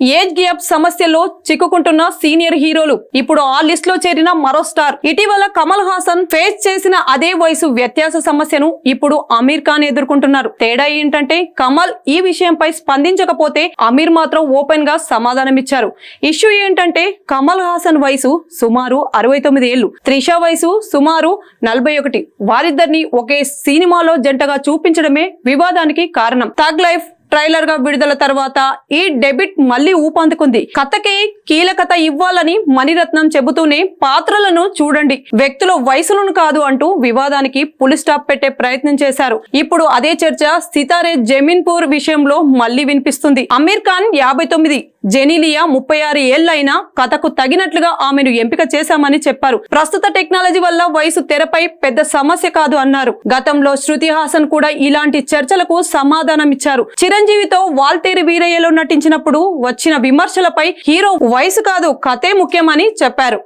Age gap సమస్యలో చిక్కుకుంటున్న senior హీరోలు ఇప్పుడు ఆ లిస్ట్లో చేరిన మరో స్టార్. ఇటీవల కమల్ హాసన్ ఫేస్ చేసిన అదే వయసు వ్యత్యాస సమస్యను ఇప్పుడు అమీర్ ఖాన్ ఎదుర్కొంటున్నారు. తేడా ఏంటంటే కమల్ ఈ విషయంపై స్పందించకపోతే అమీర్ మాత్రం ఓపెన్గా సమాధానమిచ్చారు. ఇష్యూ ఏంటంటే కమల్ హాసన్ వయసు సుమారు అరవై తొమ్మిది ఏళ్ళు త్రిష వయసు సుమారు నలభై ఒకటి. వారిద్దరిని ఒకే సినిమాలో జంటగా చూపించడమే వివాదానికి కారణం. థగ్ లైఫ్ ట్రైలర్గా విడుదల తర్వాత ఈ డెబిట్ మళ్ళీ ఊపందుకుంది. కథకి కీలకత ఇవ్వాలని మణిరత్నం చెబుతూనే పాత్రలను చూడండి. వ్యక్తుల వయసులను కాదు అంటూ వివాదానికి పులి స్టాప్ పెట్టే ప్రయత్నం చేశారు. ఇప్పుడు అదే చర్చ సితారే జమీన్పూర్ విషయంలో మళ్ళీ వినిపిస్తుంది. అమీర్ ఖాన్ యాభై తొమ్మిది జెనీలియా ముప్పై ఆరు ఏళ్ళైనా కథకు తగినట్లుగా ఆమెను ఎంపిక చేశామని చెప్పారు. ప్రస్తుత టెక్నాలజీ వల్ల వయసు తెరపై పెద్ద సమస్య కాదు అన్నారు. గతంలో శృతి హాసన్ కూడా ఇలాంటి చర్చలకు సమాధానం ఇచ్చారు చిరంజీవితో వాల్తేరి వీరయ్యలో నటించినప్పుడు వచ్చిన విమర్శలపై హీరో వయసు కాదు కథే ముఖ్యమని చెప్పారు.